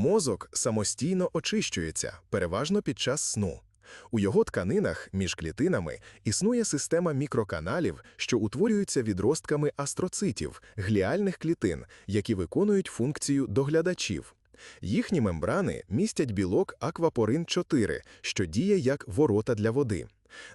Мозок самостійно очищується, переважно під час сну. У його тканинах між клітинами існує система мікроканалів, що утворюються відростками астроцитів, гліальних клітин, які виконують функцію доглядачів. Їхні мембрани містять білок аквапорин 4, що діє як ворота для води.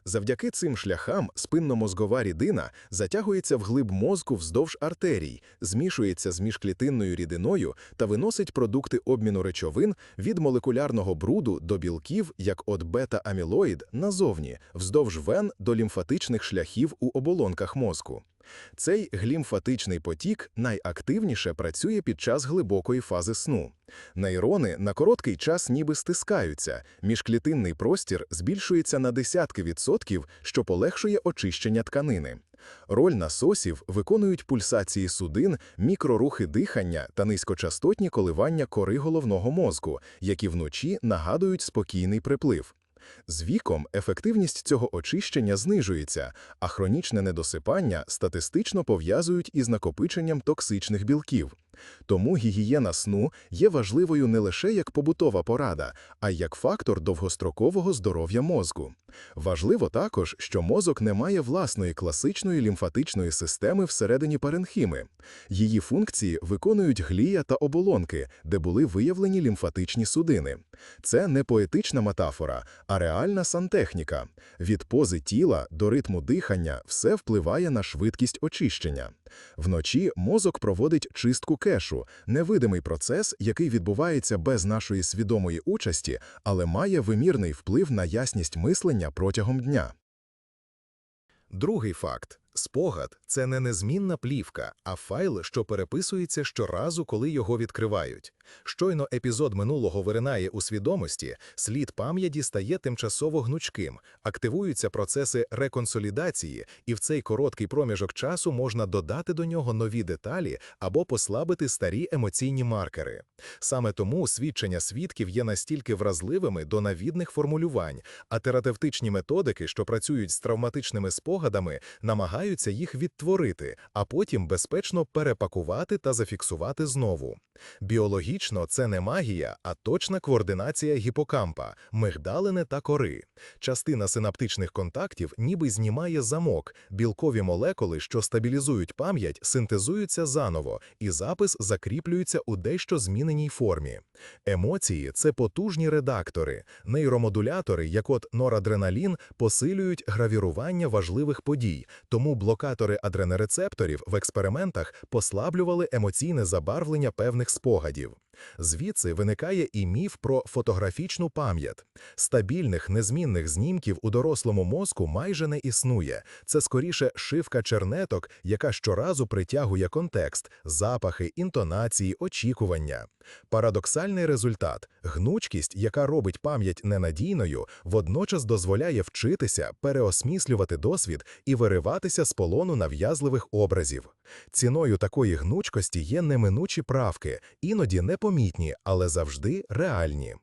Завдяки цим шляхам спинномозгова рідина затягується вглиб мозку вздовж артерій, змішується з міжклітинною рідиною та виносить продукти обміну речовин від молекулярного бруду до білків, як от бета-амілоїд, назовні, вздовж вен до лімфатичних шляхів у оболонках мозку. Цей глімфатичний потік найактивніше працює під час глибокої фази сну. Нейрони на короткий час ніби стискаються, міжклітинний простір збільшується на десятки відсотків, що полегшує очищення тканини. Роль насосів виконують пульсації судин, мікрорухи дихання та низькочастотні коливання кори головного мозку, які вночі нагадують спокійний приплив. З віком ефективність цього очищення знижується, а хронічне недосипання статистично пов'язують із накопиченням токсичних білків. Тому гігієна сну є важливою не лише як побутова порада, а й як фактор довгострокового здоров'я мозку. Важливо також, що мозок не має власної класичної лімфатичної системи всередині паренхіми. Її функції виконують глія та оболонки, де були виявлені лімфатичні судини. Це не поетична метафора, а реальна сантехніка. Від пози тіла до ритму дихання все впливає на швидкість очищення. Вночі мозок проводить чистку кешу, невидимий процес, який відбувається без нашої свідомої участі, але має вимірний вплив на ясність мислення протягом дня. Другий факт спогад це не незмінна плівка, а файл, що переписується щоразу, коли його відкривають. Щойно епізод минулого виринає у свідомості, слід пам'яті стає тимчасово гнучким, активуються процеси реконсолідації, і в цей короткий проміжок часу можна додати до нього нові деталі або послабити старі емоційні маркери. Саме тому свідчення свідків є настільки вразливими до навідних формулювань, а терапевтичні методики, що працюють з травматичними спогадами, намагаються їх відтворити, а потім безпечно перепакувати та зафіксувати знову. Біологічно це не магія, а точна координація гіпокампа, мигдалини та кори. Частина синаптичних контактів ніби знімає замок, білкові молекули, що стабілізують пам'ять, синтезуються заново, і запис закріплюється у дещо зміненій формі. Емоції це потужні редактори, нейромодулятори, як от норадреналін, посилюють гравірування важливих подій, тому блокатори адренорецепторів в експериментах послаблювали емоційне забарвлення певних спогадів. Звідси виникає і міф про фотографічну пам'ять. Стабільних незмінних знімків у дорослому мозку майже не існує. Це скоріше шивка чернеток, яка щоразу притягує контекст, запахи, інтонації, очікування. Парадоксальний результат гнучкість, яка робить пам'ять ненадійною, водночас дозволяє вчитися, переосміслювати досвід і вириватися з полону нав'язливих образів. Ціною такої гнучкості є неминучі правки, іноді непомітні, але завжди реальні.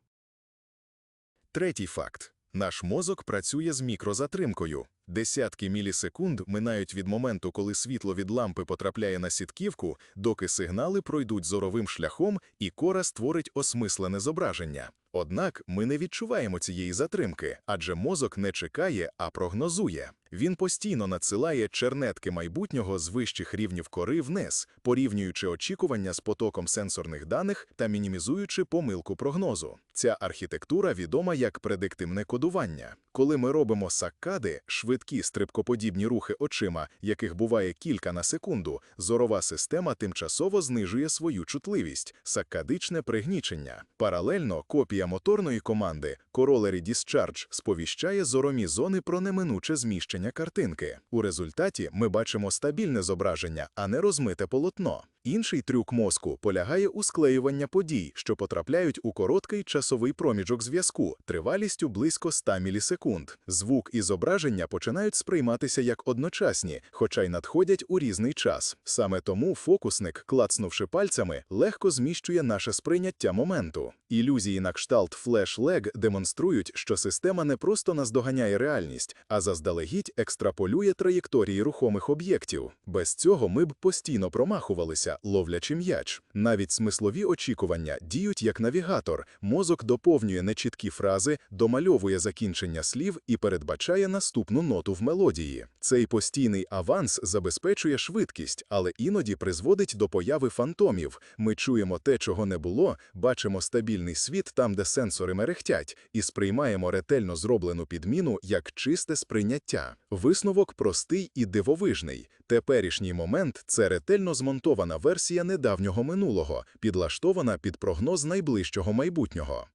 Третій факт. Наш мозок працює з мікрозатримкою. Десятки мілісекунд минають від моменту, коли світло від лампи потрапляє на сітківку, доки сигнали пройдуть зоровим шляхом і кора створить осмислене зображення. Однак ми не відчуваємо цієї затримки, адже мозок не чекає, а прогнозує. Він постійно надсилає чернетки майбутнього з вищих рівнів кори вниз, порівнюючи очікування з потоком сенсорних даних та мінімізуючи помилку прогнозу. Ця архітектура відома як предиктивне кодування. Коли ми робимо саккади, швидкі стрибкоподібні рухи очима, яких буває кілька на секунду, зорова система тимчасово знижує свою чутливість, саккадичне пригнічення. Паралельно копія моторної команди Corollary Discharge сповіщає зоромі зони про неминуче зміщення картинки. У результаті ми бачимо стабільне зображення, а не розмите полотно. Інший трюк мозку полягає у склеювання подій, що потрапляють у короткий часовий проміжок зв'язку, тривалістю близько 100 мілісекунд. Звук і зображення починають сприйматися як одночасні, хоча й надходять у різний час. Саме тому фокусник, клацнувши пальцями, легко зміщує наше сприйняття моменту. Ілюзії на кшталт флеш-лег демонструють, що система не просто наздоганяє реальність, а заздалегідь екстраполює траєкторії рухомих об'єктів. Без цього ми б постійно промахувалися рухається, ловлячи м'яч. Навіть смислові очікування діють як навігатор. Мозок доповнює нечіткі фрази, домальовує закінчення слів і передбачає наступну ноту в мелодії. Цей постійний аванс забезпечує швидкість, але іноді призводить до появи фантомів. Ми чуємо те, чого не було, бачимо стабільний світ там, де сенсори мерехтять, і сприймаємо ретельно зроблену підміну як чисте сприйняття. Висновок простий і дивовижний. Теперішній момент це ретельно змонтована версія недавнього минулого, підлаштована під прогноз найближчого майбутнього.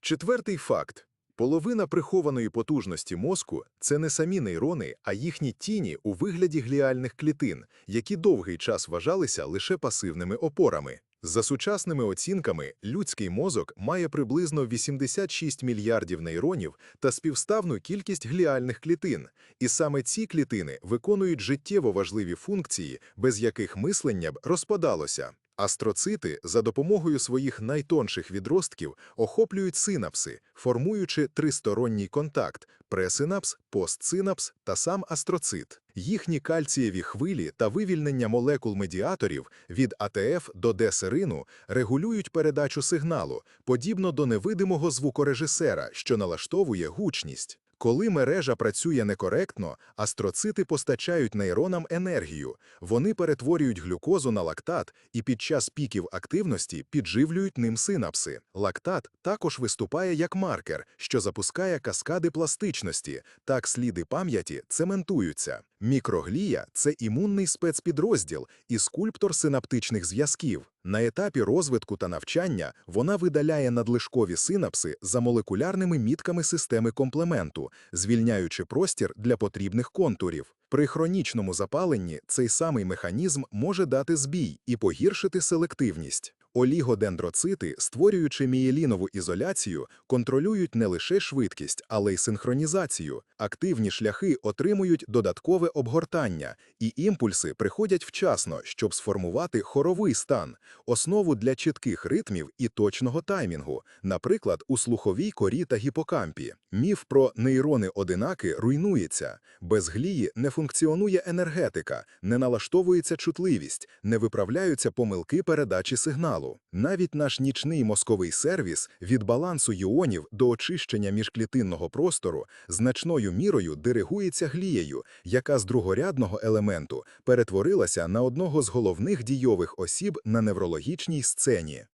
Четвертий факт. Половина прихованої потужності мозку – це не самі нейрони, а їхні тіні у вигляді гліальних клітин, які довгий час вважалися лише пасивними опорами. За сучасними оцінками, людський мозок має приблизно 86 мільярдів нейронів та співставну кількість гліальних клітин, і саме ці клітини виконують життєво важливі функції, без яких мислення б розпадалося. Астроцити за допомогою своїх найтонших відростків охоплюють синапси, формуючи тристоронній контакт – пресинапс, постсинапс та сам астроцит. Їхні кальцієві хвилі та вивільнення молекул-медіаторів від АТФ до Д-серину регулюють передачу сигналу, подібно до невидимого звукорежисера, що налаштовує гучність. Коли мережа працює некоректно, астроцити постачають нейронам енергію. Вони перетворюють глюкозу на лактат і під час піків активності підживлюють ним синапси. Лактат також виступає як маркер, що запускає каскади пластичності. Так сліди пам'яті цементуються. Мікроглія це імунний спецпідрозділ і скульптор синаптичних зв'язків. На етапі розвитку та навчання вона видаляє надлишкові синапси за молекулярними мітками системи комплементу, звільняючи простір для потрібних контурів. При хронічному запаленні цей самий механізм може дати збій і погіршити селективність. Олігодендроцити, створюючи мієлінову ізоляцію, контролюють не лише швидкість, але й синхронізацію. Активні шляхи отримують додаткове обгортання, і імпульси приходять вчасно, щоб сформувати хоровий стан, основу для чітких ритмів і точного таймінгу, наприклад, у слуховій корі та гіпокампі. Міф про нейрони-одинаки руйнується. Без глії не функціонує енергетика, не налаштовується чутливість, не виправляються помилки передачі сигналу. Навіть наш нічний мозковий сервіс від балансу іонів до очищення міжклітинного простору значною мірою диригується глією, яка з другорядного елементу перетворилася на одного з головних дійових осіб на неврологічній сцені.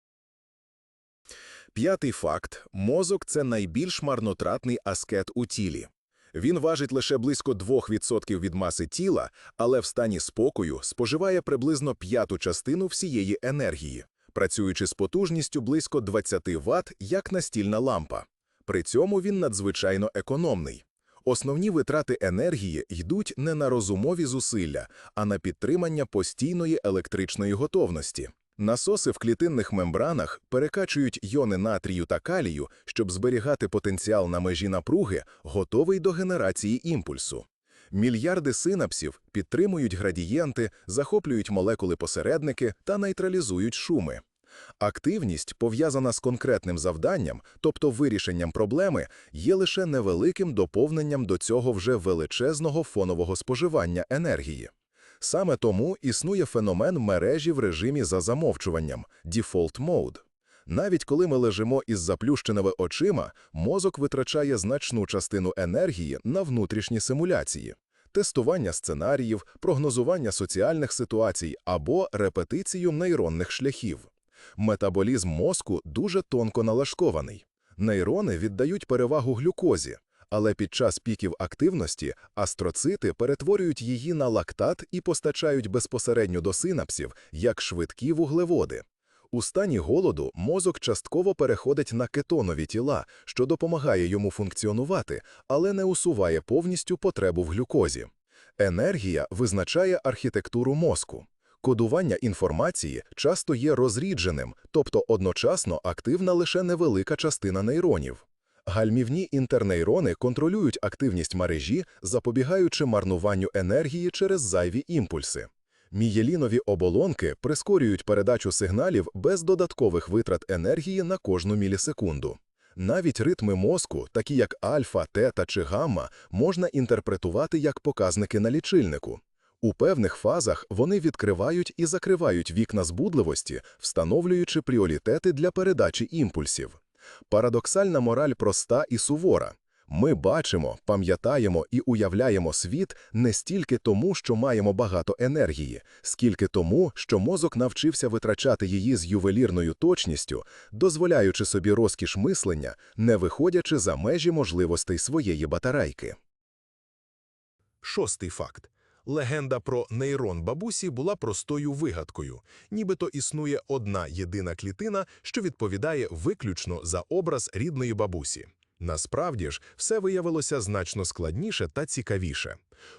П'ятий факт – мозок – це найбільш марнотратний аскет у тілі. Він важить лише близько 2% від маси тіла, але в стані спокою споживає приблизно п'яту частину всієї енергії, працюючи з потужністю близько 20 Вт, як настільна лампа. При цьому він надзвичайно економний. Основні витрати енергії йдуть не на розумові зусилля, а на підтримання постійної електричної готовності. Насоси в клітинних мембранах перекачують йони натрію та калію, щоб зберігати потенціал на межі напруги, готовий до генерації імпульсу. Мільярди синапсів підтримують градієнти, захоплюють молекули-посередники та нейтралізують шуми. Активність, пов'язана з конкретним завданням, тобто вирішенням проблеми, є лише невеликим доповненням до цього вже величезного фонового споживання енергії. Саме тому існує феномен мережі в режимі за замовчуванням – default mode. Навіть коли ми лежимо із заплющеними очима, мозок витрачає значну частину енергії на внутрішні симуляції, тестування сценаріїв, прогнозування соціальних ситуацій або репетицію нейронних шляхів. Метаболізм мозку дуже тонко налаштований. Нейрони віддають перевагу глюкозі, але під час піків активності астроцити перетворюють її на лактат і постачають безпосередньо до синапсів як швидкі вуглеводи. У стані голоду мозок частково переходить на кетонові тіла, що допомагає йому функціонувати, але не усуває повністю потребу в глюкозі. Енергія визначає архітектуру мозку. Кодування інформації часто є розрідженим, тобто одночасно активна лише невелика частина нейронів. Гальмівні інтернейрони контролюють активність мережі, запобігаючи марнуванню енергії через зайві імпульси. Мієлінові оболонки прискорюють передачу сигналів без додаткових витрат енергії на кожну мілісекунду. Навіть ритми мозку, такі як альфа, тета чи гамма, можна інтерпретувати як показники на лічильнику. У певних фазах вони відкривають і закривають вікна збудливості, встановлюючи пріоритети для передачі імпульсів. Парадоксальна мораль проста і сувора. Ми бачимо, пам'ятаємо і уявляємо світ не стільки тому, що маємо багато енергії, скільки тому, що мозок навчився витрачати її з ювелірною точністю, дозволяючи собі розкіш мислення, не виходячи за межі можливостей своєї батарейки. Шостий факт. Легенда про нейрон бабусі була простою вигадкою, нібито існує одна єдина клітина, що відповідає виключно за образ рідної бабусі. Насправді ж, все виявилося значно складніше та цікавіше.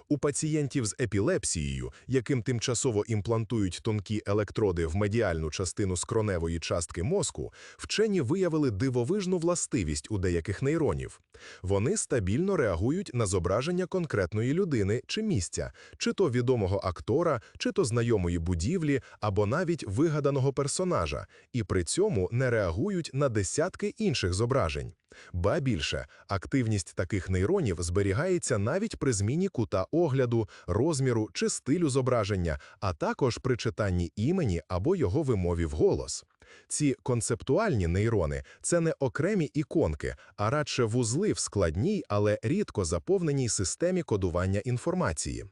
У пацієнтів з епілепсією, яким тимчасово імплантують тонкі електроди в медіальну частину скроневої частки мозку, вчені виявили дивовижну властивість у деяких нейронів. Вони стабільно реагують на зображення конкретної людини чи місця, чи то відомого актора, чи то знайомої будівлі, або навіть вигаданого персонажа, і при цьому не реагують на десятки інших зображень. Ба більше, активність таких нейронів зберігається навіть при зміні кута огляду, розміру чи стилю зображення, а також при читанні імені або його вимові вголос. Ці концептуальні нейрони це не окремі іконки, а радше вузли в складній, але рідко заповненій системі кодування інформації.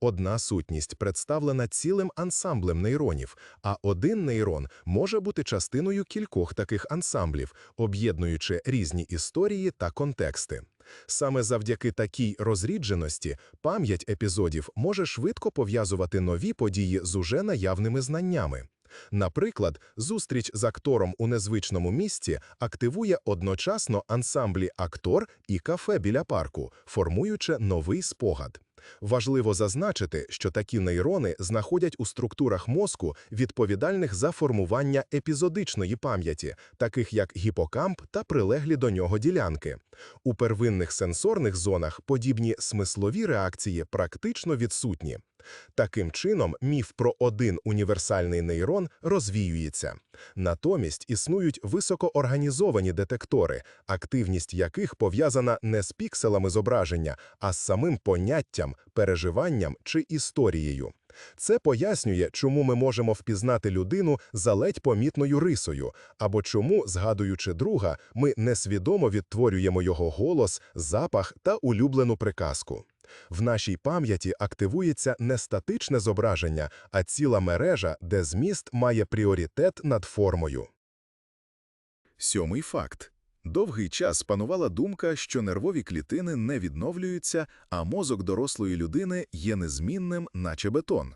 Одна сутність представлена цілим ансамблем нейронів, а один нейрон може бути частиною кількох таких ансамблів, об'єднуючи різні історії та контексти. Саме завдяки такій розрідженості пам'ять епізодів може швидко пов'язувати нові події з уже наявними знаннями. Наприклад, зустріч з актором у незвичному місці активує одночасно ансамблі актор і кафе біля парку, формуючи новий спогад. Важливо зазначити, що такі нейрони знаходять у структурах мозку, відповідальних за формування епізодичної пам'яті, таких як гіпокамп та прилеглі до нього ділянки. У первинних сенсорних зонах подібні смислові реакції практично відсутні. Таким чином, міф про один універсальний нейрон розвіюється. Натомість існують високоорганізовані детектори, активність яких пов'язана не з пікселами зображення, а з самим поняттям, переживанням чи історією. Це пояснює, чому ми можемо впізнати людину за ледь помітною рисою, або чому, згадуючи друга, ми несвідомо відтворюємо його голос, запах та улюблену приказку. В нашій пам'яті активується не статичне зображення, а ціла мережа, де зміст має пріоритет над формою. Сьомий факт. Довгий час панувала думка, що нервові клітини не відновлюються, а мозок дорослої людини є незмінним, наче бетон.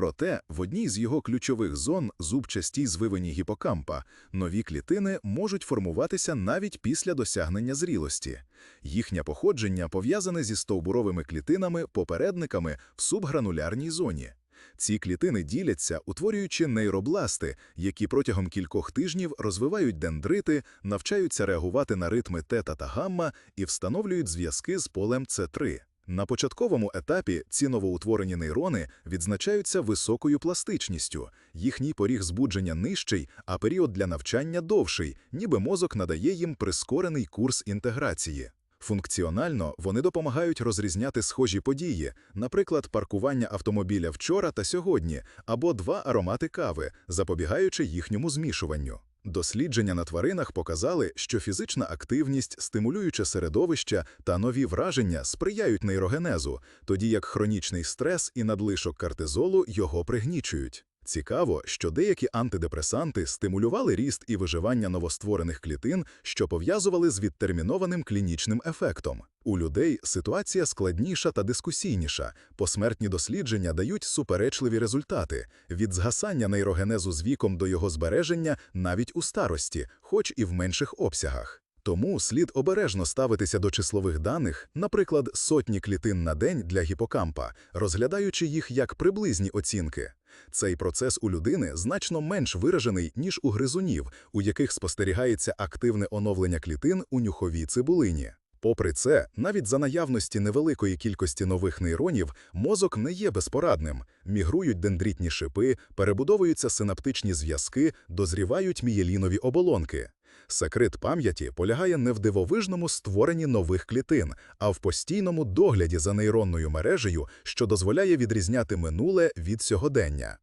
Проте в одній з його ключових зон, зубчастій звивині гіпокампа, нові клітини можуть формуватися навіть після досягнення зрілості. Їхнє походження пов'язане зі стовбуровими клітинами, попередниками в субгранулярній зоні. Ці клітини діляться, утворюючи нейробласти, які протягом кількох тижнів розвивають дендрити, навчаються реагувати на ритми тета та гамма і встановлюють зв'язки з полем С3. На початковому етапі ці новоутворені нейрони відзначаються високою пластичністю, їхній поріг збудження нижчий, а період для навчання довший, ніби мозок надає їм прискорений курс інтеграції. Функціонально вони допомагають розрізняти схожі події, наприклад, паркування автомобіля вчора та сьогодні, або два аромати кави, запобігаючи їхньому змішуванню. Дослідження на тваринах показали, що фізична активність, стимулююче середовище та нові враження сприяють нейрогенезу, тоді як хронічний стрес і надлишок кортизолу його пригнічують. Цікаво, що деякі антидепресанти стимулювали ріст і виживання новостворених клітин, що пов'язували з відтермінованим клінічним ефектом. У людей ситуація складніша та дискусійніша. Посмертні дослідження дають суперечливі результати від згасання нейрогенезу з віком до його збереження навіть у старості, хоч і в менших обсягах. Тому слід обережно ставитися до числових даних, наприклад, сотні клітин на день для гіпокампа, розглядаючи їх як приблизні оцінки. Цей процес у людини значно менш виражений, ніж у гризунів, у яких спостерігається активне оновлення клітин у нюховій цибулині. Попри це, навіть за наявності невеликої кількості нових нейронів, мозок не є безпорадним. Мігрують дендрітні шипи, перебудовуються синаптичні зв'язки, дозрівають мієлінові оболонки. Секрет пам'яті полягає не в дивовижному створенні нових клітин, а в постійному догляді за нейронною мережею, що дозволяє відрізняти минуле від сьогодення.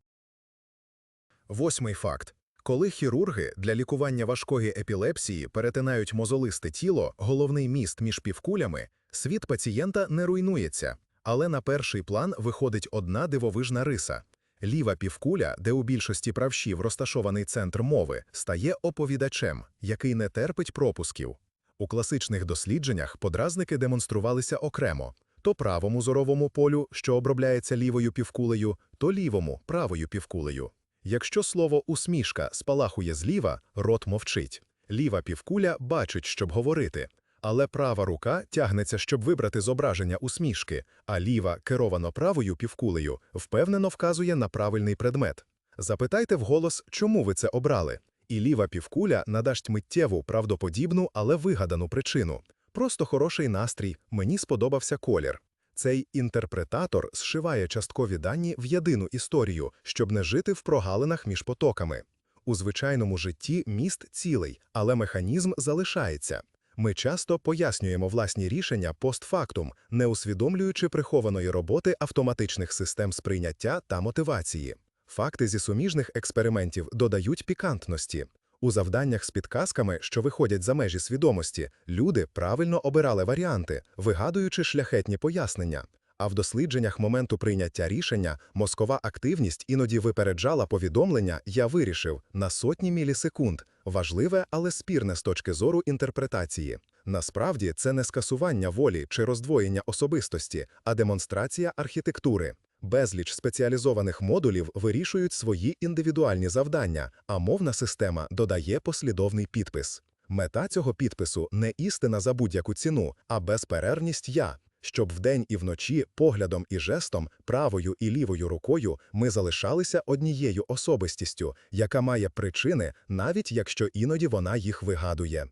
Восьмий факт. Коли хірурги для лікування важкої епілепсії перетинають мозолисте тіло, головний міст між півкулями, світ пацієнта не руйнується. Але на перший план виходить одна дивовижна риса. Ліва півкуля, де у більшості правшів розташований центр мови, стає оповідачем, який не терпить пропусків. У класичних дослідженнях подразники демонструвалися окремо то правому зоровому полю, що обробляється лівою півкулею, то лівому правою півкулею. Якщо слово усмішка спалахує зліва, рот мовчить. Ліва півкуля бачить, щоб говорити. Але права рука тягнеться, щоб вибрати зображення усмішки, а ліва, керовано правою півкулею, впевнено вказує на правильний предмет. Запитайте вголос, чому ви це обрали. І ліва півкуля надасть миттєву, правдоподібну, але вигадану причину. Просто хороший настрій, мені сподобався колір. Цей інтерпретатор зшиває часткові дані в єдину історію, щоб не жити в прогалинах між потоками. У звичайному житті міст цілий, але механізм залишається. Ми часто пояснюємо власні рішення постфактум, не усвідомлюючи прихованої роботи автоматичних систем сприйняття та мотивації. Факти зі суміжних експериментів додають пікантності. У завданнях з підказками, що виходять за межі свідомості, люди правильно обирали варіанти, вигадуючи шляхетні пояснення. А в дослідженнях моменту прийняття рішення мозкова активність іноді випереджала повідомлення «я вирішив» на сотні мілісекунд, важливе, але спірне з точки зору інтерпретації. Насправді це не скасування волі чи роздвоєння особистості, а демонстрація архітектури. Безліч спеціалізованих модулів вирішують свої індивідуальні завдання, а мовна система додає послідовний підпис. Мета цього підпису не істина за будь-яку ціну, а безперервність я, щоб вдень і вночі поглядом і жестом, правою і лівою рукою ми залишалися однією особистістю, яка має причини, навіть якщо іноді вона їх вигадує.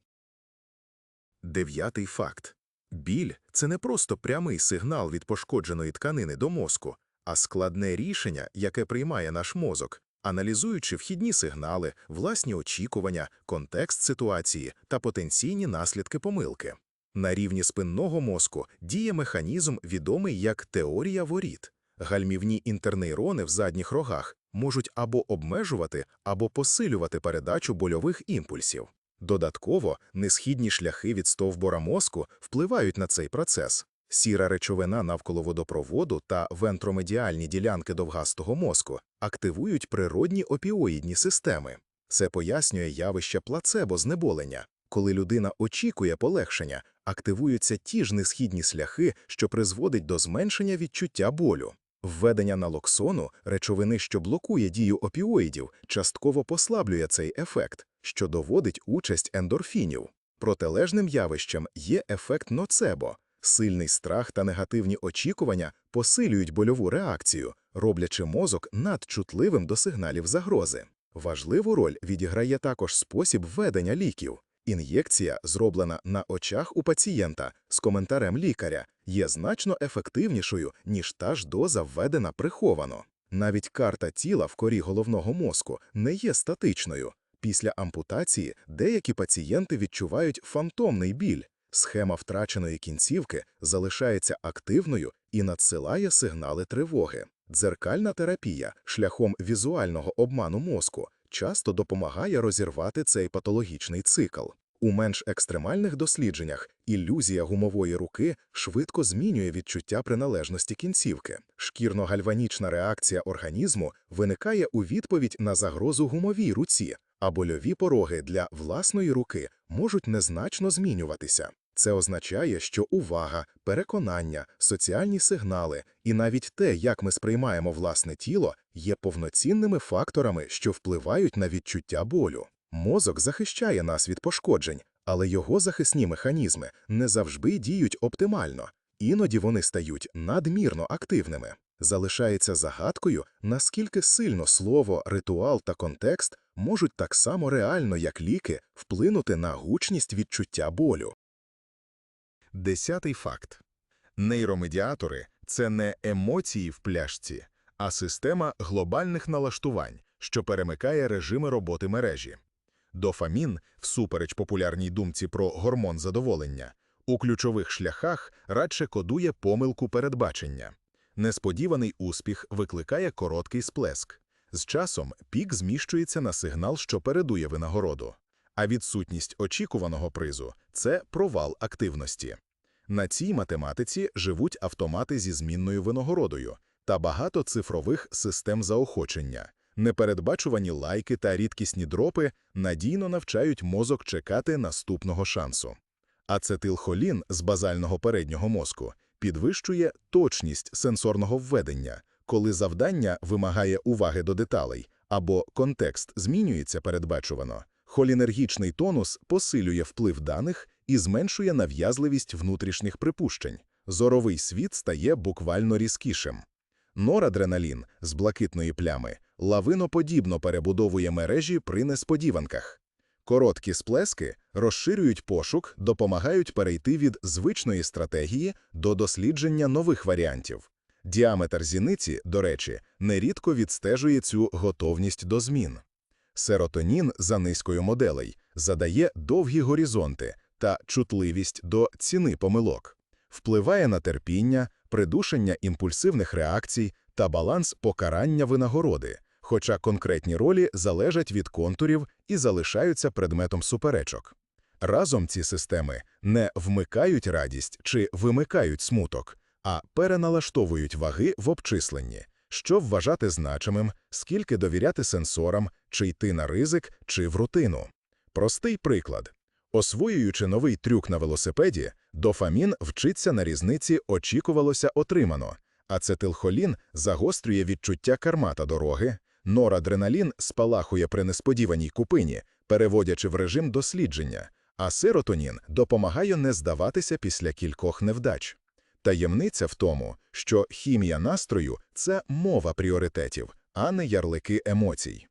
Дев'ятий факт. Біль – це не просто прямий сигнал від пошкодженої тканини до мозку, а складне рішення, яке приймає наш мозок, аналізуючи вхідні сигнали, власні очікування, контекст ситуації та потенційні наслідки помилки. На рівні спинного мозку діє механізм, відомий як теорія воріт. Гальмівні інтернейрони в задніх рогах можуть або обмежувати, або посилювати передачу больових імпульсів. Додатково, несхідні шляхи від стовбора мозку впливають на цей процес. Сіра речовина навколо водопроводу та вентромедіальні ділянки довгастого мозку активують природні опіоїдні системи. Це пояснює явище плацебо-знеболення. Коли людина очікує полегшення, активуються ті ж несхідні шляхи, що призводить до зменшення відчуття болю. Введення налоксону, речовини, що блокує дію опіоїдів, частково послаблює цей ефект, що доводить участь ендорфінів. Протилежним явищем є ефект ноцебо. Сильний страх та негативні очікування посилюють больову реакцію, роблячи мозок надчутливим до сигналів загрози. Важливу роль відіграє також спосіб введення ліків. Ін'єкція, зроблена на очах у пацієнта з коментарем лікаря, є значно ефективнішою, ніж та ж доза введена приховано. Навіть карта тіла в корі головного мозку не є статичною. Після ампутації деякі пацієнти відчувають фантомний біль. Схема втраченої кінцівки залишається активною і надсилає сигнали тривоги. Дзеркальна терапія шляхом візуального обману мозку часто допомагає розірвати цей патологічний цикл. У менш екстремальних дослідженнях ілюзія гумової руки швидко змінює відчуття приналежності кінцівки. Шкірно-гальванічна реакція організму виникає у відповідь на загрозу гумовій руці, а больові пороги для власної руки можуть незначно змінюватися. Це означає, що увага, переконання, соціальні сигнали і навіть те, як ми сприймаємо власне тіло, є повноцінними факторами, що впливають на відчуття болю. Мозок захищає нас від пошкоджень, але його захисні механізми не завжди діють оптимально, іноді вони стають надмірно активними. Залишається загадкою, наскільки сильно слово, ритуал та контекст можуть так само реально, як ліки, вплинути на гучність відчуття болю. Десятий факт. Нейромедіатори – це не емоції в пляшці, а система глобальних налаштувань, що перемикає режими роботи мережі. Дофамін, всупереч популярній думці про гормон задоволення, у ключових шляхах радше кодує помилку передбачення. Несподіваний успіх викликає короткий сплеск. З часом пік зміщується на сигнал, що передує винагороду. А відсутність очікуваного призу – це провал активності. На цій математиці живуть автомати зі змінною винагородою та багато цифрових систем заохочення. Непередбачувані лайки та рідкісні дропи надійно навчають мозок чекати наступного шансу. Ацетилхолін з базального переднього мозку підвищує точність сенсорного введення, коли завдання вимагає уваги до деталей або контекст змінюється передбачувано. Холінергічний тонус посилює вплив даних і зменшує нав'язливість внутрішніх припущень. Зоровий світ стає буквально різкішим. Норадреналін з блакитної плями лавиноподібно перебудовує мережі при несподіванках. Короткі сплески розширюють пошук, допомагають перейти від звичної стратегії до дослідження нових варіантів. Діаметр зіниці, до речі, нерідко відстежує цю готовність до змін. Серотонін за низкою моделей задає довгі горизонти та чутливість до ціни помилок, впливає на терпіння, придушення імпульсивних реакцій та баланс покарання винагороди, хоча конкретні ролі залежать від контурів і залишаються предметом суперечок. Разом ці системи не вмикають радість чи вимикають смуток, а переналаштовують ваги в обчисленні, що вважати значимим, скільки довіряти сенсорам, чи йти на ризик, чи в рутину. Простий приклад. Освоюючи новий трюк на велосипеді, дофамін вчиться на різниці очікувалося отримано, ацетилхолін загострює відчуття кармата дороги, норадреналін спалахує при несподіваній купині, переводячи в режим дослідження, а серотонін допомагає не здаватися після кількох невдач. Таємниця в тому, що хімія настрою – це мова пріоритетів, а не ярлики емоцій.